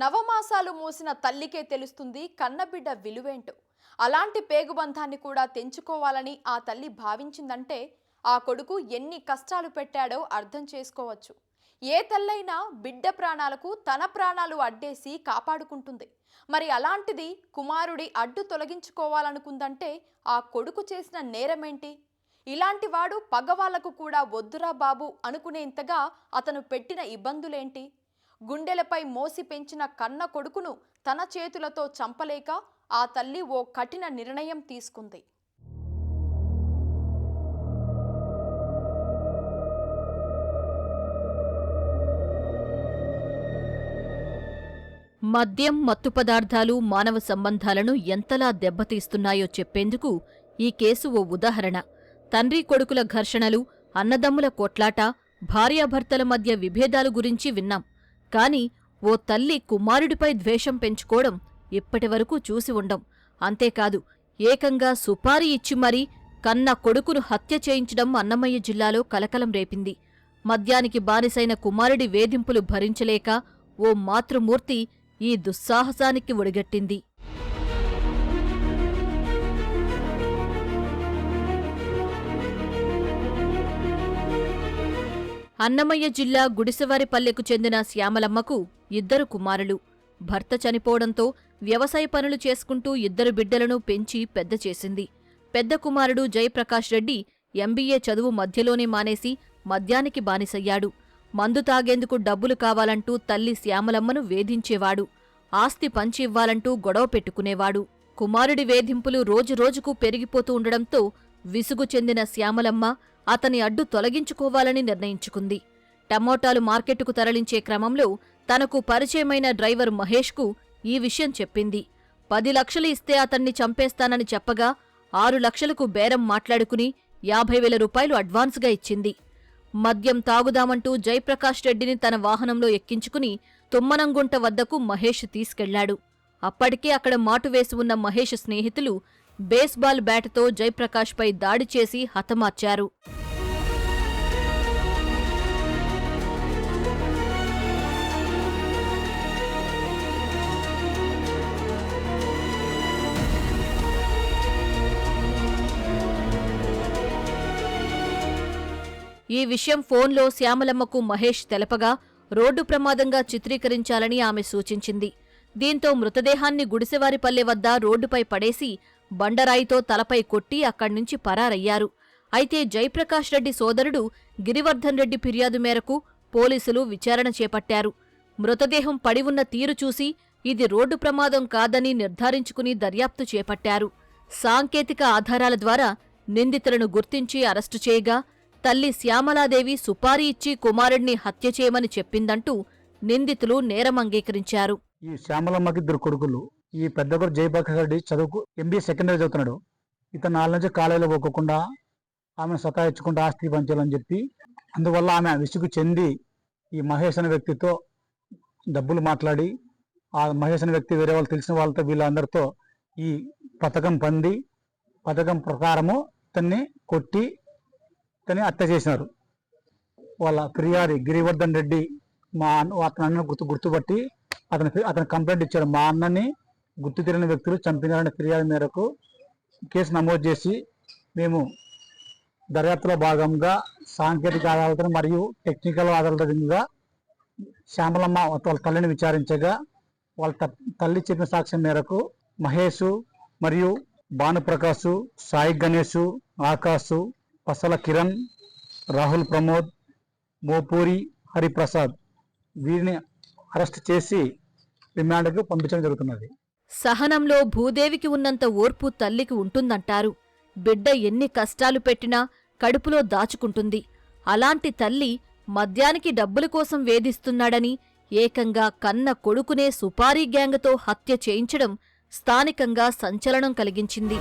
నవమాసాలు మూసిన తల్లికే తెలుస్తుంది కన్నబిడ్డ విలువేంటో. అలాంటి పేగుబంధాన్ని కూడా తెంచుకోవాలని ఆ తల్లి భావించిందంటే ఆ కొడుకు ఎన్ని కష్టాలు పెట్టాడో అర్థం చేసుకోవచ్చు. ఏ తల్లైనా బిడ్డ ప్రాణాలకు తన ప్రాణాలు అడ్డేసి కాపాడుకుంటుంది. మరి అలాంటిది కుమారుడి అడ్డు తొలగించుకోవాలనుకుందంటే ఆ కొడుకు చేసిన నేరమేంటి? ఇలాంటి వాడు పగవాళ్ళకు కూడా వద్దురా బాబు అనుకునేంతగా అతను పెట్టిన ఇబ్బందులేంటి? గుండెలపై మోసి పెంచిన కన్న కొడుకును తన చేతులతో చంపలేక ఆ తల్లి ఓ కఠిన నిర్ణయం తీసుకుంది. మద్యం మత్తు పదార్థాలు మానవ సంబంధాలను ఎంతలా దెబ్బతీస్తున్నాయో చెప్పేందుకు ఈ కేసు ఓ ఉదాహరణ. తండ్రి కొడుకుల ఘర్షణలు అన్నదమ్ముల కొట్లాట భార్యాభర్తల మధ్య విభేదాలు గురించి విన్నాం. కాని ఓ తల్లి కుమారుడిపై ద్వేషం పెంచుకోవడం ఇప్పటివరకు చూసి ఉండం. అంతేకాదు ఏకంగా సుపారీ ఇచ్చి మరీ కన్న కొడుకును హత్య చేయించడం అన్నమయ్య జిల్లాలో కలకలం రేపింది. మద్యానికి బానిసైన కుమారుడి వేధింపులు భరించలేక ఓ మాతృమూర్తి ఈ దుస్సాహసానికి ఒడిగట్టింది. అన్నమయ్య జిల్లా గుడిసెవారిపల్లెకు చెందిన శ్యామలమ్మకు ఇద్దరు కుమారులు. భర్త చనిపోవడంతో వ్యవసాయ పనులు చేసుకుంటూ ఇద్దరు బిడ్డలను పెంచి పెద్ద చేసింది. పెద్ద కుమారుడు జయప్రకాష్ రెడ్డి ఎంబీఏ చదువు మధ్యలోనే మానేసి మద్యానికి బానిసయ్యాడు. మందు తాగేందుకు డబ్బులు కావాలంటూ తల్లి శ్యామలమ్మను వేధించేవాడు. ఆస్తి పంచి ఇవ్వాలంటూ గొడవ పెట్టుకునేవాడు. కుమారుడి వేధింపులు రోజురోజుకు పెరిగిపోతూ ఉండడంతో విసుగు చెందిన శ్యామలమ్మ అతని అడ్డు తొలగించుకోవాలని నిర్ణయించుకుంది. టమోటాలు మార్కెట్టుకు తరలించే క్రమంలో తనకు పరిచయమైన డ్రైవర్ మహేష్కు ఈ విషయం చెప్పింది. పది లక్షలు ఇస్తే అతన్ని చంపేస్తానని చెప్పగా ఆరు లక్షలకు బేరం మాట్లాడుకుని యాభై వేల రూపాయలు అడ్వాన్స్గా ఇచ్చింది. మద్యం తాగుదామంటూ జయప్రకాష్ రెడ్డిని తన వాహనంలో ఎక్కించుకుని తుమ్మనంగుంట వద్దకు మహేష్ తీసుకెళ్ళాడు. అప్పటికే అక్కడ మాటు వేసి ఉన్న మహేష్ స్నేహితులు బేస్బాల్ బ్యాట్తో జయప్రకాష్పై దాడి చేసి హతమార్చారు. ఈ విషయం ఫోన్లో శ్యామలమ్మకు మహేష్ తెలపగా రోడ్డు ప్రమాదంగా చిత్రీకరించాలని ఆమె సూచించింది. దీంతో మృతదేహాన్ని గుడిసెవారిపల్లె వద్ద రోడ్డుపై పడేసి బండరాయితో తలపై కొట్టి అక్కడ్నుంచి పరారయ్యారు. అయితే జయప్రకాష్ రెడ్డి సోదరుడు గిరివర్ధన్ రెడ్డి ఫిర్యాదు మేరకు పోలీసులు విచారణ చేపట్టారు. మృతదేహం పడి ఉన్న తీరు చూసి ఇది రోడ్డు ప్రమాదం కాదని నిర్ధారించుకుని దర్యాప్తు చేపట్టారు. సాంకేతిక ఆధారాల ద్వారా నిందితులను గుర్తించి అరెస్టు చేయగా తల్లి శ్యామలాదేవి సుపారీ ఇచ్చి కుమారుణ్ణి హత్య చేయమని చెప్పిందంటూ నిందితులు నేరం అంగీకరించారు. ఈ శ్యామలమ్మకి ఇద్దరు కొడుకులు ఈ పెద్ద కొడుకు జయప్రకాష్ రెడ్డి చదువుకు ఎంబీఏ సెకండరీ చదువుతున్నాడు. ఇతను నాలుగు నుంచి కాలేజీలో పోకుండా ఆమెను సతాయించుకుంటూ ఆస్తి పంచాలని చెప్పి అందువల్ల ఆమె విసుగు చెంది ఈ మహేష్ అనే వ్యక్తితో డబ్బులు మాట్లాడి ఆ మహేష్ అనే వ్యక్తి వేరే వాళ్ళు తెలిసిన వాళ్ళతో వీళ్ళందరితో ఈ పథకం పంది పథకం ప్రకారము ఇతన్ని కొట్టి ఇతన్ని హత్య చేసినారు. వాళ్ళ ఫిర్యాది గిరివర్ధన్ రెడ్డి మా అన్న అతని అన్న గుర్తు గుర్తుపట్టి అతని అతని కంప్లైంట్ ఇచ్చాడు మా అన్నని గుర్తు తెలియని వ్యక్తులు చంపినారనే ఫిర్యాదు మేరకు కేసు నమోదు చేసి మేము దర్యాప్తులో భాగంగా సాంకేతిక ఆధారాలతో మరియు టెక్నికల్ ఆధారాలతో శ్యామలమ్మ వాళ్ళ తల్లిని విచారించగా వాళ్ళ తల్లి చెప్పిన సాక్ష్యం మేరకు మహేష్ మరియు భానుప్రకాష్ సాయి గణేష్ ఆకాశ్ పసల కిరణ్ రాహుల్ ప్రమోద్ మోపూరి హరిప్రసాద్ వీరిని అరెస్ట్ చేసి రిమాండ్కు పంపించడం జరుగుతున్నది. సహనంలో భూదేవికి ఉన్నంత ఓర్పు తల్లికి ఉంటుందంటారు. బిడ్డ ఎన్ని కష్టాలు పెట్టినా కడుపులో దాచుకుంటుంది. అలాంటి తల్లి మద్యానికి డబ్బుల కోసం వేధిస్తున్నాడని ఏకంగా కన్న కొడుకునే సుపారీ గ్యాంగ్తో హత్య చేయించడం స్థానికంగా సంచలనం కలిగించింది.